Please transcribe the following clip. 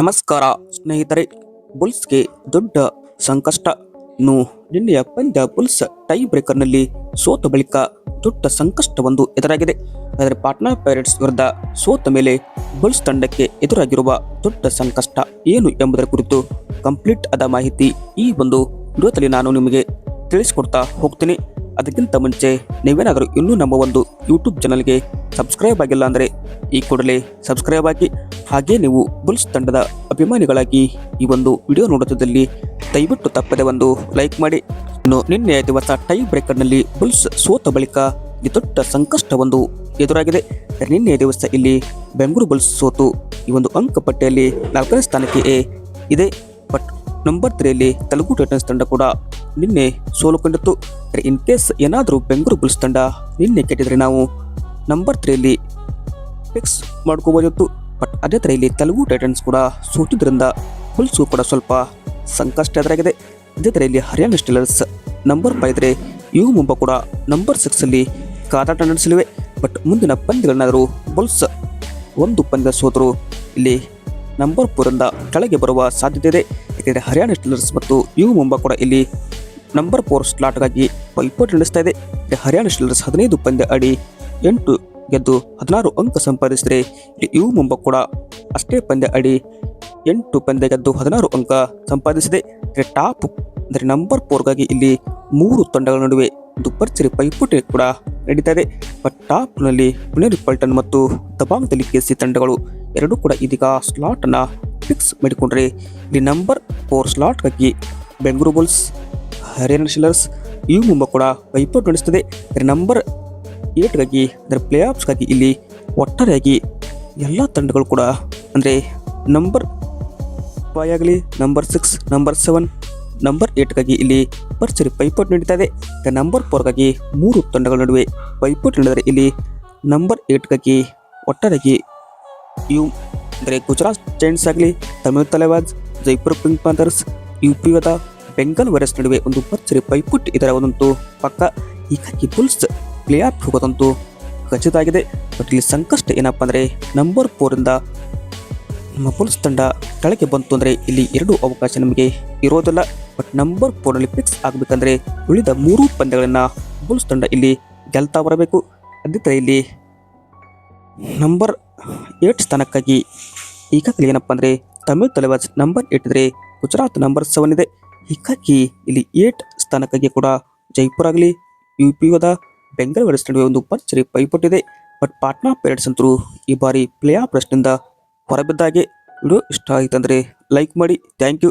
ನಮಸ್ಕಾರ ಸ್ನೇಹಿತರೆ, ಬುಲ್ಸ್ಗೆ ದೊಡ್ಡ ಸಂಕಷ್ಟ. ನು ನಿನ್ನೆಯ ಪಂದ್ಯ ಬುಲ್ಸ್ ಟೈ ಬ್ರೇಕರ್ನಲ್ಲಿ ಸೋತ ಬಳಿಕ ದೊಡ್ಡ ಸಂಕಷ್ಟವೊಂದು ಎದುರಾಗಿದೆ. ಆದರೆ ಪಾಟ್ನಾ ಪೈರೇಟ್ಸ್ ವಿರುದ್ಧ ಸೋತ ಮೇಲೆ ಬುಲ್ಸ್ ತಂಡಕ್ಕೆ ಎದುರಾಗಿರುವ ದೊಡ್ಡ ಸಂಕಷ್ಟ ಏನು ಎಂಬುದರ ಕುರಿತು ಕಂಪ್ಲೀಟ್ ಆದ ಮಾಹಿತಿ ಈ ಒಂದು ವಿಡಿಯೋದಲ್ಲಿ ನಾನು ನಿಮಗೆ ತಿಳಿಸಿಕೊಡ್ತಾ ಹೋಗ್ತೀನಿ. ಅದಕ್ಕಿಂತ ಮುಂಚೆ ನೀವೇನಾದರೂ ಇನ್ನೂ ನಮ್ಮ ಒಂದು ಯೂಟ್ಯೂಬ್ ಚಾನಲ್ಗೆ ಸಬ್ಸ್ಕ್ರೈಬ್ ಆಗಿಲ್ಲ ಅಂದರೆ ಈ ಕೂಡಲೇ ಸಬ್ಸ್ಕ್ರೈಬ್ ಆಗಿ ಹಾಗೆ ನೀವು ಬುಲ್ಸ್ ತಂಡದ ಅಭಿಮಾನಿಗಳಾಗಿ ಈ ಒಂದು ವಿಡಿಯೋ ನೋಡುತ್ತಿದ್ದಲ್ಲಿ ದಯವಿಟ್ಟು ತಪ್ಪದೆ ಒಂದು ಲೈಕ್ ಮಾಡಿ. ಇನ್ನು ನಿನ್ನೆ ದಿವಸ ಟೈ ಬ್ರೇಕರ್ನಲ್ಲಿ ಬುಲ್ಸ್ ಸೋತ ಬಳಿಕ ದೊಡ್ಡ ಸಂಕಷ್ಟವೊಂದು ಎದುರಾಗಿದೆ. ನಿನ್ನೆ ದಿವಸ ಇಲ್ಲಿ ಬೆಂಗಳೂರು ಬುಲ್ಸ್ ಸೋತು ಈ ಒಂದು ಅಂಕಪಟ್ಟಿಯಲ್ಲಿ ನಾಲ್ಕನೇ ಸ್ಥಾನಕ್ಕೆ ಇದೆ. ಬಟ್ ನಂಬರ್ ತ್ರೀಯಲ್ಲಿ ತೆಲುಗು ಟೈಟನ್ಸ್ ತಂಡ ಕೂಡ ನಿನ್ನೆ ಸೋಲು ಕಂಡಿತ್ತು ಇನ್ ಕೇಸ್ ಏನಾದರೂ ಬೆಂಗಳೂರು ಬುಲ್ಸ್ ತಂಡ ನಿನ್ನೆ ಕೆಟ್ಟಿದರೆ ನಾವು ನಂಬರ್ ತ್ರೀಯಲ್ಲಿ ಫಿಕ್ಸ್ ಮಾಡ್ಕೋಬೋದಿತ್ತು. ಬಟ್ ಅದೇ ಥರ ತೆಲುಗು ಟೈಟನ್ಸ್ ಕೂಡ ಸೋತಿದ್ರಿಂದ ಹುಲ್ಸು ಕೂಡ ಸ್ವಲ್ಪ ಸಂಕಷ್ಟ ಎದುರಾಗಿದೆ. ಅದೇ ಥರ ಇಲ್ಲಿ ಹರಿಯಾಣ ಸ್ಟಿಲರ್ಸ್ ನಂಬರ್ ಫೈವ್ ಇದ್ರೆ ಇವು ಮುಂಬ ಕೂಡ ನಂಬರ್ ಸಿಕ್ಸಲ್ಲಿ ಕಾದಾಟ ನಡೆಸಲಿವೆ. ಬಟ್ ಮುಂದಿನ ಪಂದ್ಯಗಳನ್ನಾದರೂ ಬುಲ್ಸ್ ಒಂದು ಪಂದ್ಯ ಸೋತರು ಇಲ್ಲಿ ನಂಬರ್ ಫೋರಿಂದ ಕೆಳಗೆ ಬರುವ ಸಾಧ್ಯತೆ ಇದೆ. ಯಾಕೆಂದರೆ ಹರಿಯಾಣ ಸ್ಟಿಲರ್ಸ್ ಮತ್ತು ಯು ಮುಂಬ ಕೂಡ ಇಲ್ಲಿ ನಂಬರ್ ಫೋರ್ ಸ್ಲಾಟ್ಗಾಗಿ ಪೈಪೋಟಿ ನಡೆಸ್ತಾ ಇದೆ. ಹರಿಯಾಣ ಸ್ಟಿಲರ್ಸ್ ಹದಿನೈದು ಪಂದ್ಯ ಆಡಿ ಎಂಟು ಗೆದ್ದು ಹದಿನಾರು ಅಂಕ ಸಂಪಾದಿಸಿದರೆ ಯು ಮುಂಬ ಕೂಡ. ಅಷ್ಟೇ ಪಂದ್ಯ ಅಡಿ ಎಂಟು ಪಂದ್ಯ ಗೆದ್ದು ಹದಿನಾರು ಅಂಕ ಸಂಪಾದಿಸಿದೆ. ಅಂದರೆ ಟಾಪ್ ಅಂದರೆ ನಂಬರ್ ಫೋರ್ಗಾಗಿ ಇಲ್ಲಿ ಮೂರು ತಂಡಗಳ ನಡುವೆ ಒಂದು ಪೈಪೋಟಿ ಕೂಡ ನಡೀತಾ ಇದೆ. ಬಟ್ ಟಾಪ್ನಲ್ಲಿ ಪುಣೇರಿ ಪಲ್ಟನ್ ಮತ್ತು ದಬಾಂಗ್ ಕೆ ಕೆಸಿ ತಂಡಗಳು ಎರಡೂ ಕೂಡ ಇದೀಗ ಸ್ಲಾಟನ್ನು ಫಿಕ್ಸ್ ಮಾಡಿಕೊಂಡ್ರೆ ಇಲ್ಲಿ ನಂಬರ್ ಫೋರ್ ಸ್ಲಾಟ್ಗಾಗಿ ಬೆಂಗಳೂರು ಬುಲ್ಸ್ ಹರಿಯಾಣ ಶಿಲರ್ಸ್ ಇವು ಮುಂಬ ಕೂಡ ಪೈಪೋಟಿ ಅಂದರೆ ನಂಬರ್ ಏಟ್ಗಾಗಿ, ಅಂದರೆ ಪ್ಲೇ ಆಫ್ಸ್ಗಾಗಿ ಇಲ್ಲಿ ಒಟ್ಟಾರೆಯಾಗಿ ಎಲ್ಲ ತಂಡಗಳು ಕೂಡ, ಅಂದರೆ ನಂಬರ್ ಫೈವ್ ಆಗಲಿ, number six number seven number ಏಟ್ಗಾಗಿ ಇಲ್ಲಿ ಭರ್ಜರಿ ಪೈಪೋಟ್ ನಡೀತಾ ಇದೆ. ನಂಬರ್ ಫೋರ್ಗಾಗಿ ಮೂರು ತಂಡಗಳ ನಡುವೆ ಪೈಪೋಟಿ ನಡೆದರೆ ಇಲ್ಲಿ ನಂಬರ್ ಏಟ್ಗಾಗಿ ಒಟ್ಟಾರೆಯಾಗಿ ಯು ಅಂದರೆ ಗುಜರಾತ್ ಜೈಂಟ್ಸ್ ಆಗಲಿ, Tamil Thalaivas Jaipur Pink Panthers U P ವದ, Bengal Warriors ನಡುವೆ ಒಂದು ಭರ್ಜರಿ ಪೈಪೋಟಿ ಇದರ ಒಂದಂತೂ ಪಕ್ಕ. ಹೀಗಾಗಿ ಬುಲ್ಸ್ ಪ್ಲೇ ಆಫ್ ಹೋಗೋದಂತೂ ಖಚಿತ ಆಗಿದೆ ಬಟ್ ಇಲ್ಲಿ ಸಂಕಷ್ಟ ಏನಪ್ಪ ಅಂದರೆ ನಂಬರ್ ಫೋರಿಂದ ನಮ್ಮ ಪುಲ್ಸ್ ತಂಡ ಕೆಳಗೆ ಬಂತು ಅಂದರೆ ಇಲ್ಲಿ ಎರಡು ಅವಕಾಶ ನಮಗೆ ಇರೋದಿಲ್ಲ. ಬಟ್ ನಂಬರ್ ಫೋರ್ನಲ್ಲಿ ಫಿಕ್ಸ್ ಆಗಬೇಕಂದ್ರೆ ಉಳಿದ ಮೂರು ಪಂದ್ಯಗಳನ್ನು ಬುಲ್ಸ್ ತಂಡ ಇಲ್ಲಿ ಗೆಲ್ತಾ ಬರಬೇಕು. ಅದಕ್ಕೆ ಇಲ್ಲಿ ನಂಬರ್ ಏಟ್ ಸ್ಥಾನಕ್ಕಾಗಿ ಈಗಾಗಲೇ ಏನಪ್ಪ ಅಂದರೆ, ತಮಿಳ್ ತಲೆವಾಜ್ ನಂಬರ್ ಏಟ್ ಇದ್ರೆ ಗುಜರಾತ್ ನಂಬರ್ ಸೆವೆನ್ ಇದೆ. ಹೀಗಾಗಿ ಇಲ್ಲಿ ಏಟ್ ಸ್ಥಾನಕ್ಕಾಗಿ ಕೂಡ ಜೈಪುರ್ ಆಗಲಿ ಯು ಪಿ ಹೋದ ಬೆಂಗಳೂರು ನಡುವೆ ಒಂದು ಪಂಚರಿ ಪೈಪೋಟಿದೆ ಬಟ್ ಪಾಟ್ನಾ ಪೈರಟ್ಸ್ ಅಂತರೂ ಈ ಬಾರಿ ಪ್ಲೇ ಆಫ್ ರಸ್ಟ್ನಿಂದ ಹೊರಬಿದ್ದಾಗೆ. ವಿಡಿಯೋ ಇಷ್ಟ ಆಯಿತಂದರೆ ಲೈಕ್ ಮಾಡಿ. Thank you.